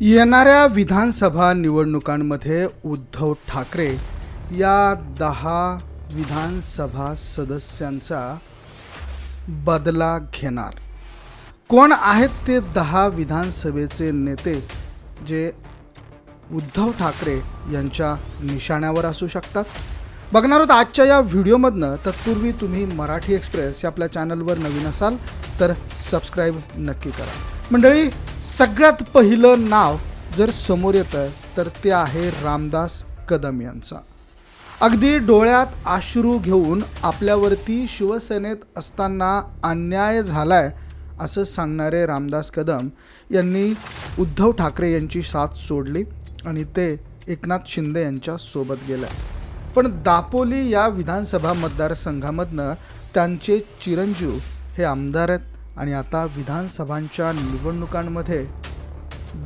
येणाऱ्या विधानसभा निवडणुकांमध्ये उद्धव ठाकरे या दहा विधानसभा सदस्यांचा बदला घेणार. कोण आहेत ते दहा विधानसभेचे नेते जे उद्धव ठाकरे यांच्या निशाण्यावर असू शकतात? बघणार आहोत आजच्या या व्हिडिओमधनं. तत्पूर्वी तुम्ही मराठी एक्सप्रेस या आपल्या चॅनलवर नवीन असाल तर सबस्क्राईब नक्की करा. मंडळी सगळ्यात पहिलं नाव जर समोर येतं तर ते आहे रामदास कदम यांचा. अगदी डोळ्यात आश्रू घेऊन आपल्यावरती शिवसेनेत असताना अन्याय झालाय असं सांगणारे रामदास कदम यांनी उद्धव ठाकरे यांची साथ सोडली आणि ते एकनाथ शिंदे यांच्या सोबत गेले. पण दापोली या विधानसभा मतदारसंघामधनं त्यांचे चिरंजीव हे आमदार आहेत. आणि आता विधानसभांच्या निवडणुकांमध्ये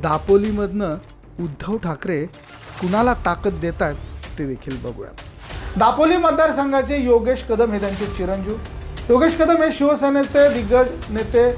दापोलीमधनं उद्धव ठाकरे कुणाला ताकद देत आहेत ते देखील बघूयात. दापोली मतदारसंघाचे योगेश कदम हे त्यांचे चिरंजीव. योगेश कदम हे शिवसेनेचे दिग्गज नेते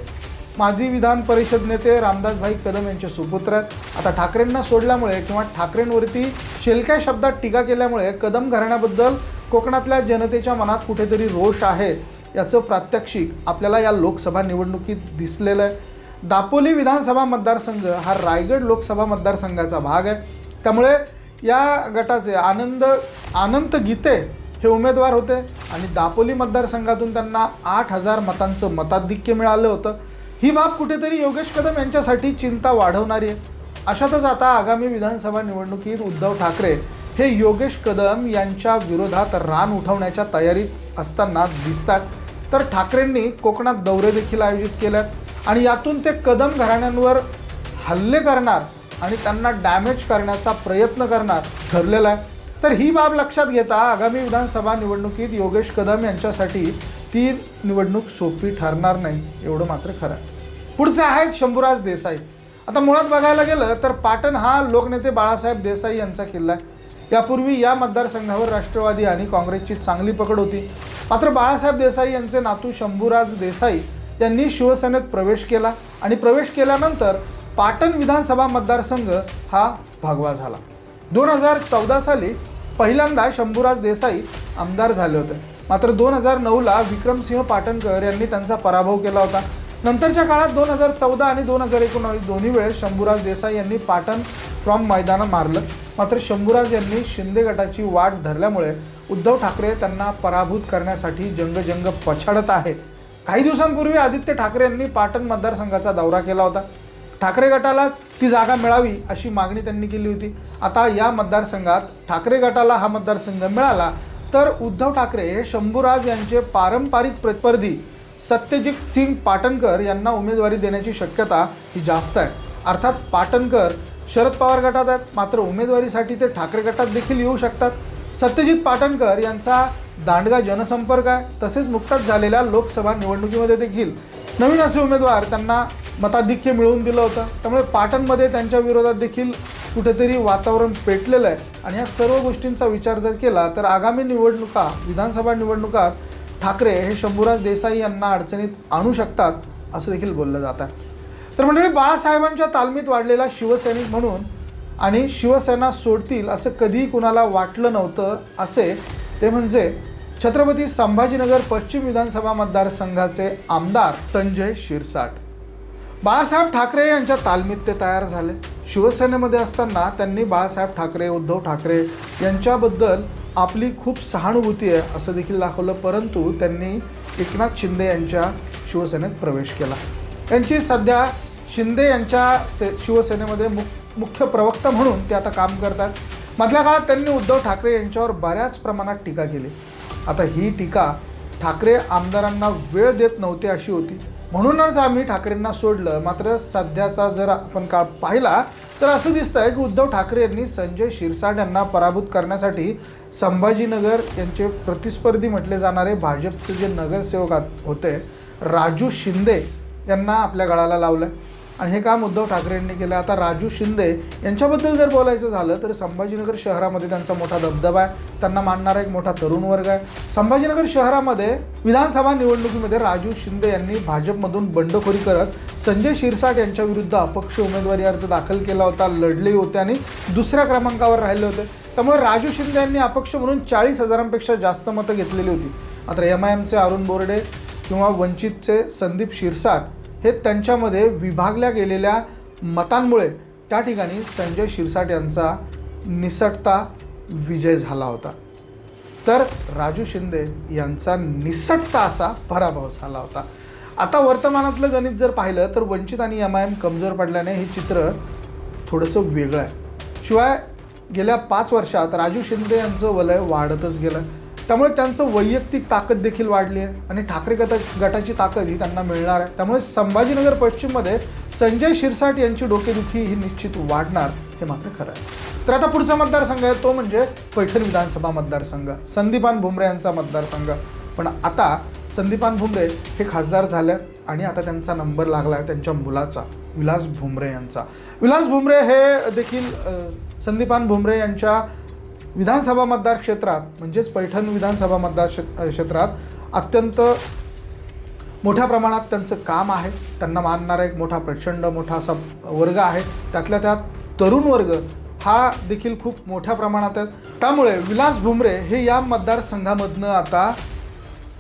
माजी विधान परिषद नेते रामदासभाई कदम यांचे सुपुत्र आहेत. आता ठाकरेंना सोडल्यामुळे किंवा ठाकरेंवरती शेलक्या शब्दात टीका केल्यामुळे कदम घराण्याबद्दल कोकणातल्या जनतेच्या मनात कुठेतरी रोष आहे. याचं प्रात्यक्षिक आपल्याला या लोकसभा निवडणुकीत दिसलेलं आहे. दापोली विधानसभा मतदारसंघ हा रायगड लोकसभा मतदारसंघाचा भाग आहे. त्यामुळे या गटाचे आनंद अनंत गीते हे उमेदवार होते आणि दापोली मतदारसंघातून त्यांना आठ हजार मतांचं मताधिक्य मिळालं होतं. ही बाब कुठेतरी योगेश कदम यांच्यासाठी चिंता वाढवणारी आहे. अशातच आता आगामी विधानसभा निवडणुकीत उद्धव ठाकरे हे योगेश कदम यांच्या विरोधात रान उठवण्याच्या तयारीत असताना दिसतात. तर ठाकरेंनी कोकणात दौरे देखील आयोजित केल्यात आणि यातून ते कदम घराण्यांवर हल्ले करणार आणि त्यांना डॅमेज करण्याचा प्रयत्न करणार ठरलेला आहे. तर ही बाब लक्षात घेता आगामी विधानसभा निवडणुकीत योगेश कदम यांच्यासाठी ती निवडणूक सोपी ठरणार नाही एवढं मात्र खरं आहे. आहेत शंभूराज देसाई. आता मुळात बघायला गेलं तर पाटण हा लोकनेते बाळासाहेब देसाई यांचा किल्ला आहे. यापूर्वी या मतदारसंघावर राष्ट्रवादी आणि काँग्रेसची चांगली पकड होती. मात्र बाळासाहेब देसाई यांचे नातू शंभूराज देसाई यांनी शिवसेनेत प्रवेश केला आणि प्रवेश केल्यानंतर पाटण विधानसभा मतदारसंघ हा भागवा झाला. दोन हजार चौदा साली पहिल्यांदा शंभूराज देसाई आमदार झाले होते. मात्र दोन हजार नऊला विक्रमसिंह पाटणकर यांनी त्यांचा पराभव केला होता. नंतरच्या काळात दोन हजार चौदा आणि दोन हजार एकोणावीस दोन्ही वेळेस शंभूराज देसाई यांनी पाटण फ्रॉम मैदानं मारलं. मात्र शंभूराज यांनी शिंदे गटाची वाट धरल्यामुळे उद्धव ठाकरे त्यांना पराभूत करण्यासाठी जंगजंग पछाडत आहेत काही दिवसांपूर्वी आदित्य ठाकरे यांनी पाटण मतदारसंघाचा दौरा केला होता. ठाकरे गटालाच ती जागा मिळावी अशी मागणी त्यांनी केली होती. आता या मतदारसंघात ठाकरे गटाला हा मतदारसंघ मिळाला तर उद्धव ठाकरे हे शंभूराज यांचे पारंपरिक प्रतिस्पर्धी सत्यजित सिंग पाटणकर यांना उमेदवारी देण्याची शक्यता ही जास्त आहे. अर्थात पाटणकर शरद पवार गटात आहेत. मात्र उमेदवारीसाठी ते ठाकरे गटात देखील येऊ शकतात. सत्यजित पाटणकर यांचा दांडगा जनसंपर्क आहे. तसेच नुकताच झालेल्या लोकसभा निवडणुकीमध्ये देखील नवीन असे उमेदवार त्यांना मताधिक्य मिळवून दिलं होतं. त्यामुळे पाटणमध्ये त्यांच्या विरोधात देखील कुठेतरी वातावरण पेटलेलं आहे. आणि या सर्व गोष्टींचा विचार जर केला तर आगामी निवडणुका विधानसभा निवडणुकात ठाकरे हे शंभूराज देसाई यांना अडचणीत आणू शकतात असं देखील बोललं जात आहे. तर मंडळी बाळासाहेबांच्या तालमीत वाढलेला शिवसैनिक म्हणून आणि शिवसेना सोडतील असं कधीही कुणाला वाटलं नव्हतं असे ते म्हणजे छत्रपती संभाजीनगर पश्चिम विधानसभा मतदारसंघाचे आमदार संजय शिरसाट. बाळासाहेब ठाकरे यांच्या तालमीत ते तयार झाले. शिवसेनेमध्ये असताना त्यांनी बाळासाहेब ठाकरे उद्धव ठाकरे यांच्याबद्दल आपली खूप सहानुभूती आहे असं देखील दाखवलं परंतु त्यांनी एकनाथ शिंदे यांच्या शिवसेनेत प्रवेश केला. त्यांची सध्या शिंदे यांच्या से शिवसेनेमध्ये मुख मुख्य प्रवक्ता म्हणून ते आता काम करतात. मधल्या काळात त्यांनी उद्धव ठाकरे यांच्यावर बऱ्याच प्रमाणात टीका केली. आता ही टीका ठाकरे आमदारांना वेळ देत नव्हते अशी होती. म्हणूनच आम्ही ठाकरेंना सोडलं. मात्र सध्याचा जर आपण काळ पाहिला तर असं दिसतं आहे की उद्धव ठाकरे यांनी संजय शिरसाट यांना पराभूत करण्यासाठी संभाजीनगर यांचे प्रतिस्पर्धी म्हटले जाणारे भाजपचे जे नगरसेवक आत- होते राजू शिंदे यांना आपल्या गळाला लावलं. आणि हे काम उद्धव ठाकरेंनी केलं. आता राजू शिंदे यांच्याबद्दल जर बोलायचं झालं तर संभाजीनगर शहरामध्ये त्यांचा मोठा दबदबा आहे. त्यांना मानणारा एक मोठा तरुण वर्ग आहे. संभाजीनगर शहरामध्ये विधानसभा निवडणुकीमध्ये राजू शिंदे यांनी भाजपमधून बंडखोरी करत संजय शिरसाट यांच्या विरुद्ध अपक्ष उमेदवारी अर्ज दाखल केला होता लढले होते आणि दुसऱ्या क्रमांकावर राहिले होते. त्यामुळे राजू शिंदे यांनी अपक्ष म्हणून चाळीस हजारांपेक्षा जास्त मतं घेतलेली होती. मात्र एम आय एमचे अरुण बोर्डे किंवा वंचितचे संदीप शिरसाट हे त्यांच्यामध्ये विभागल्या गेलेल्या मतांमुळे त्या ठिकाणी संजय शिरसाट यांचा निसटता विजय झाला होता. तर राजू शिंदे यांचा निसटता असा पराभव झाला होता. आता वर्तमानातलं गणित जर पाहिलं तर वंचित आणि एम आय एम कमजोर पडल्याने हे चित्र थोडंसं वेगळं आहे. शिवाय गेल्या पाच वर्षात राजू शिंदे यांचं वलय वाढतच गेलं. त्यामुळे त्यांचं वैयक्तिक ताकद देखील वाढली आहे आणि ठाकरे गटा गटाची ताकद ही त्यांना मिळणार आहे. त्यामुळे संभाजीनगर पश्चिममध्ये संजय शिरसाट यांची डोकेदुखी ही निश्चित वाढणार हे मात्र खरं आहे. तर आता पुढचा मतदारसंघ आहे. तो म्हणजे पैठण विधानसभा मतदारसंघ. संदीपान भुमरे यांचा मतदारसंघ. पण आता संदीपान भुमरे हे खासदार झाले आणि आता त्यांचा नंबर लागला आहे त्यांच्या मुलाचा विलास भुमरे यांचा. विलास भुमरे हे देखील संदीपान भुमरे यांच्या विधानसभा मतदार क्षेत्रात म्हणजेच पैठण विधानसभा मतदार क्षेत्रात अत्यंत मोठ्या प्रमाणात त्यांचं काम आहे. त्यांना मानणारा एक मोठा प्रचंड मोठा असा वर्ग आहे. त्यातल्या त्यात तरुण वर्ग हा देखील खूप मोठ्या प्रमाणात आहे त्यामुळे विलास भुमरे हे या मतदारसंघामधनं आता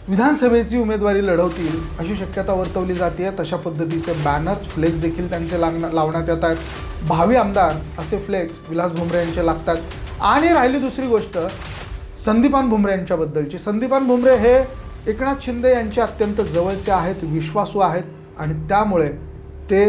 विधानसभेची उमेदवारी लढवतील अशी शक्यता वर्तवली जाते तशा पद्धतीचे बॅनर्स फ्लेक्स देखील त्यांचे लागण लावण्यात येत आहेत. भावी आमदार असे फ्लेक्स विलास भुमरे यांचे लागतात. आणि राहिली दुसरी गोष्ट संदीपान भुमरे यांच्याबद्दलची. संदीपान भुमरे हे एकनाथ शिंदे यांचे अत्यंत जवळचे आहेत विश्वासू आहेत आणि त्यामुळे ते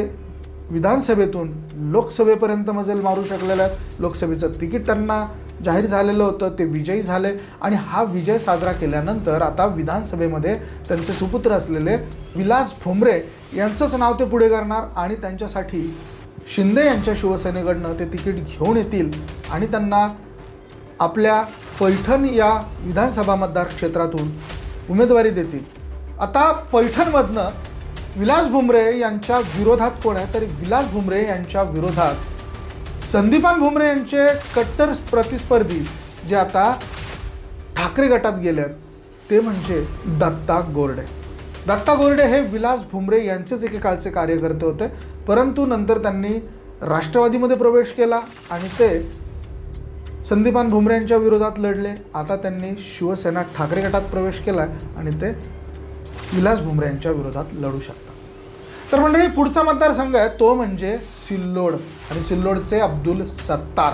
विधानसभेतून लोकसभेपर्यंत मजल मारू शकलेले आहेत. लोकसभेचं तिकीट त्यांना जाहीर झालेलं होतं ते विजयी झाले आणि हा विजय साजरा केल्यानंतर आता विधानसभेमध्ये त्यांचे सुपुत्र असलेले विलास भुमरे यांचंच नाव ते पुढे करणार आणि त्यांच्यासाठी शिंदे यांच्या शिवसेनेकडनं ते तिकीट घेऊन येतील आणि त्यांना आपल्या पैठण या विधानसभा मतदार क्षेत्रातून उमेदवारी देतील. आता पैठणमधनं विलास भुमरे यांच्या विरोधात कोण आहे? तर विलास भुमरे यांच्या विरोधात संदीपान भुमरे यांचे कट्टर प्रतिस्पर्धी जे आता ठाकरे गटात गेले आहेत ते म्हणजे दत्ता गोरडे. दत्ता गोरडे हे विलास भुमरे यांचेच एकेकाळचे कार्यकर्ते होते परंतु नंतर त्यांनी राष्ट्रवादीमध्ये प्रवेश केला आणि ते संदीपान भुमऱ्यांच्या विरोधात लढले. आता त्यांनी शिवसेना ठाकरे गटात प्रवेश केला आणि ते विलास भुमरेंच्या विरोधात लढू शकतात. तर मंडळी पुढचा मतदारसंघ आहे. तो म्हणजे सिल्लोड आणि सिल्लोडचे अब्दुल सत्तार.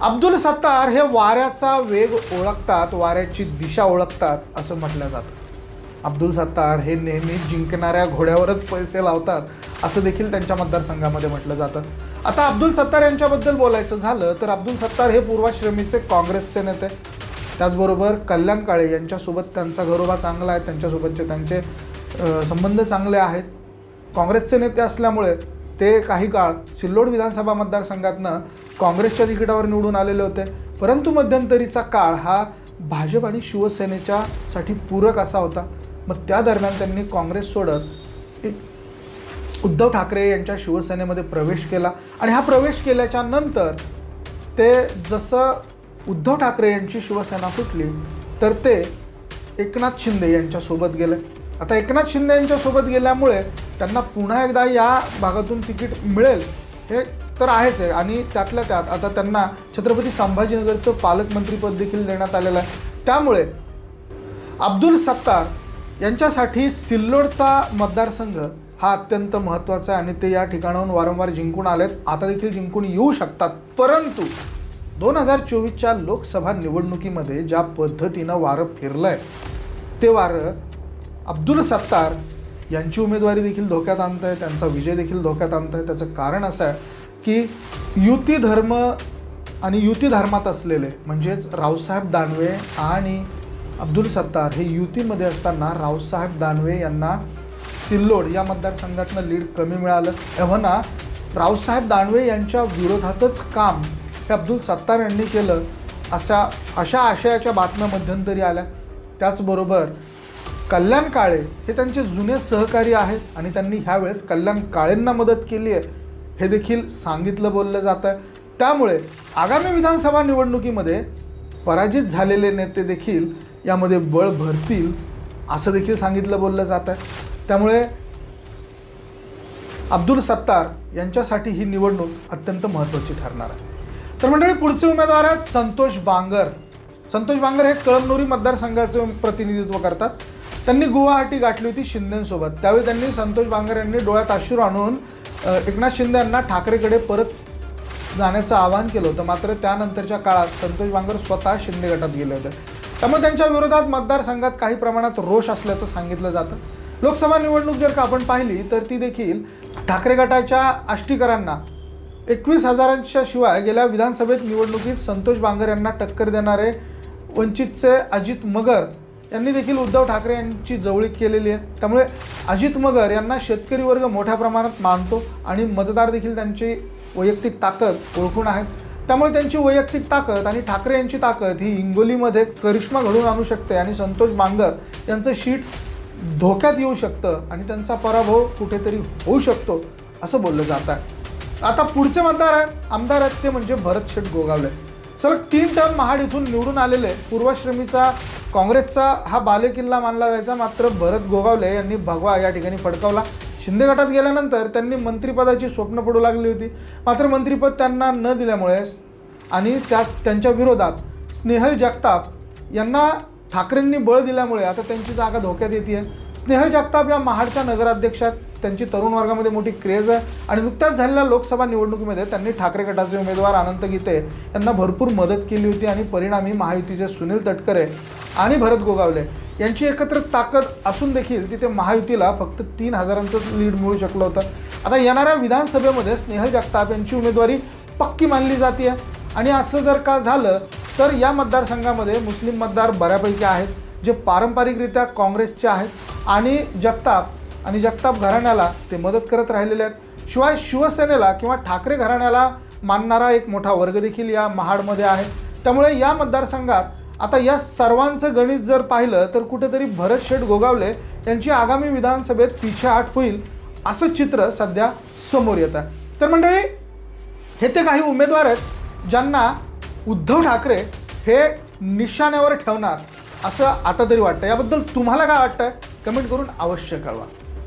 अब्दुल सत्तार हे वाऱ्याचा वेग ओळखतात वाऱ्याची दिशा ओळखतात असं म्हटलं जातं. अब्दुल सत्तार हे नेहमी जिंकणाऱ्या घोड्यावरच पैसे लावतात असं देखील त्यांच्या मतदारसंघामध्ये म्हटलं जातं. आता अब्दुल सत्तार यांच्याबद्दल बोलायचं झालं तर अब्दुल सत्तार हे पूर्वाश्रमीचे काँग्रेसचे नेते. त्याचबरोबर कल्याण काळे यांच्यासोबत त्यांचा घरोबा चांगला आहे त्यांच्यासोबतचे त्यांचे संबंध चांगले आहेत. काँग्रेसचे नेते असल्यामुळे ते काही काळ सिल्लोड विधानसभा मतदारसंघातनं काँग्रेसच्या तिकिटावर निवडून आलेले होते. परंतु मध्यंतरीचा काळ हा भाजप आणि शिवसेनेच्या साठी पूरक असा होता. मग त्या दरम्यान त्यांनी काँग्रेस सोडत एक उद्धव ठाकरे यांच्या शिवसेनेमध्ये प्रवेश केला. आणि हा प्रवेश केल्याच्यानंतर ते जसं उद्धव ठाकरे यांची शिवसेना फुटली तर ते एकनाथ शिंदे यांच्यासोबत गेले. आता एकनाथ शिंदे यांच्यासोबत गेल्यामुळे त्यांना पुन्हा एकदा या भागातून तिकीट मिळेल हे तर आहेच आहे. आणि त्यातल्या त्यात आता त्यांना छत्रपती संभाजीनगरचं पालकमंत्रीपद देखील देण्यात आलेलं आहे. त्यामुळे अब्दुल सत्तार यांच्यासाठी सिल्लोडचा मतदारसंघ हा अत्यंत महत्त्वाचा आहे आणि ते या ठिकाणाहून वारंवार जिंकून आलेत. आता देखील जिंकून येऊ शकतात. परंतु दोन हजार चोवीसच्या लोकसभा निवडणुकीमध्ये ज्या पद्धतीनं वारं फिरलं आहे ते वारं अब्दुल सत्तार यांची उमेदवारी देखील धोक्यात आणतं आहे त्यांचा विजय देखील धोक्यात आणतं आहे त्याचं कारण असं आहे की युती धर्म आणि युती धर्मात असलेले म्हणजेच रावसाहेब दानवे आणि अब्दुल सत्तार हे युतीमध्ये असताना रावसाहेब दानवे यांना सिल्लोड या मतदारसंघातनं लीड कमी मिळालं. एव्हाना रावसाहेब दानवे यांच्या विरोधातच काम हे अब्दुल सत्तार यांनी केलं अशा अशा आशयाच्या बातम्या मध्यंतरी आल्या. त्याचबरोबर कल्याण काळे हे त्यांचे जुने सहकारी आहेत आणि त्यांनी ह्यावेळेस कल्याण काळेंना मदत केली आहे. हे देखील सांगितलं बोललं जातं आहे त्यामुळे आगामी विधानसभा निवडणुकीमध्ये पराजित झालेले नेते देखील यामध्ये बळ भरतील असं देखील सांगितलं बोललं जातं आहे त्यामुळे अब्दुल सत्तार यांच्यासाठी ही निवडणूक अत्यंत महत्त्वाची ठरणार आहे. तर मंडळी पुढचे उमेदवार आहेत संतोष बांगर. संतोष बांगर हे कळमनुरी मतदारसंघाचे प्रतिनिधित्व करतात. त्यांनी गुवाहाटी गाठली होती शिंदेसोबत. त्यावेळी त्यांनी संतोष बांगर यांनी डोळ्यात अश्रू आणून एकनाथ शिंदे यांना ठाकरेकडे परत जाण्याचं आवाहन केलं होतं. मात्र त्यानंतरच्या काळात संतोष बांगर स्वतः शिंदे गटात गेले होते. त्यामुळे त्यांच्या विरोधात मतदारसंघात काही प्रमाणात रोष असल्याचं सांगितलं जातं. लोकसभा निवडणूक जर का आपण पाहिली तर ती देखील ठाकरे गटाच्या आष्टीकरांना एकवीस हजारांच्या शिवाय गेल्या विधानसभेत निवडणुकीत संतोष बांगर यांना टक्कर देणारे वंचितचे अजित मगर यांनी देखील उद्धव ठाकरे यांची जवळीक केलेली आहे. त्यामुळे अजित मगर यांना शेतकरी वर्ग मोठ्या प्रमाणात मानतो आणि मतदार देखील त्यांची वैयक्तिक ताकद ओळखून आहेत. त्यामुळे त्यांची वैयक्तिक ताकद आणि ठाकरे यांची ताकद ही हिंगोलीमध्ये करिश्मा घडवून आणू शकते आणि संतोष बांगर यांचं शीट धोक्यात येऊ शकतं आणि त्यांचा पराभव कुठेतरी होऊ शकतो असं बोललं जात आहे. आता पुढचे मतदार आहेत. आमदार आहेत ते म्हणजे भरत शेठ गोगावले. सलग तीन टर्म महाड इथून निवडून आलेले पूर्वाश्रमीचा काँग्रेसचा हा बालेकिल्ला मानला जायचा. मात्र भरत गोगावले यांनी भगवा या ठिकाणी फडकावला. शिंदे गटात गेल्यानंतर त्यांनी मंत्रिपदाची स्वप्न पडू लागली होती. मात्र मंत्रिपद त्यांना न दिल्यामुळे आणि त्यात त्यांच्या विरोधात स्नेहल जगताप यांना ठाकरेंनी बळ दिल्यामुळे आता त्यांची जागा धोक्यात येते स्नेहल जगताप या महाडच्या नगराध्यक्षात त्यांची तरुण वर्गामध्ये मोठी क्रेज आहे. आणि नुकत्याच झालेल्या लोकसभा निवडणुकीमध्ये त्यांनी ठाकरे गटाचे उमेदवार अनंत गीते यांना भरपूर मदत केली होती आणि परिणामी महायुतीचे सुनील तटकरे आणि भरत गोगावले यांची एकत्र ताकद असून देखील तिथे महायुतीला फक्त तीन हजारांचंच लीड मिळू शकलं होतं. आता येणाऱ्या विधानसभेमध्ये स्नेहल जगताप यांची उमेदवारी पक्की मानली जाते आणि असं जर का झालं तर या मतदारसंघामध्ये मुस्लिम मतदार बऱ्यापैकी आहेत जे पारंपरिकरित्या काँग्रेसचे आहेत. आणि जगताप आणि जगताप घराण्याला ते मदत करत राहिलेले आहेत. शिवाय शिवसेनेला किंवा ठाकरे घराण्याला मानणारा एक मोठा वर्ग देखील या महाडमध्ये आहे. त्यामुळे या मतदारसंघात आता या सर्वांचं गणित जर पाहिलं तर कुठेतरी भरत शेठ गोगावले यांची आगामी विधानसभेत पिछेहाट होईल असं चित्र सध्या समोर येत आहे. तर मंडळी हे ते काही उमेदवार आहेत ज्यांना उद्धव ठाकरे हे निशाण्यावर ठेवणार असं आता तरी वाटतं. याबद्दल तुम्हाला काय वाटतं? कमेंट करून अवश्य कळवा.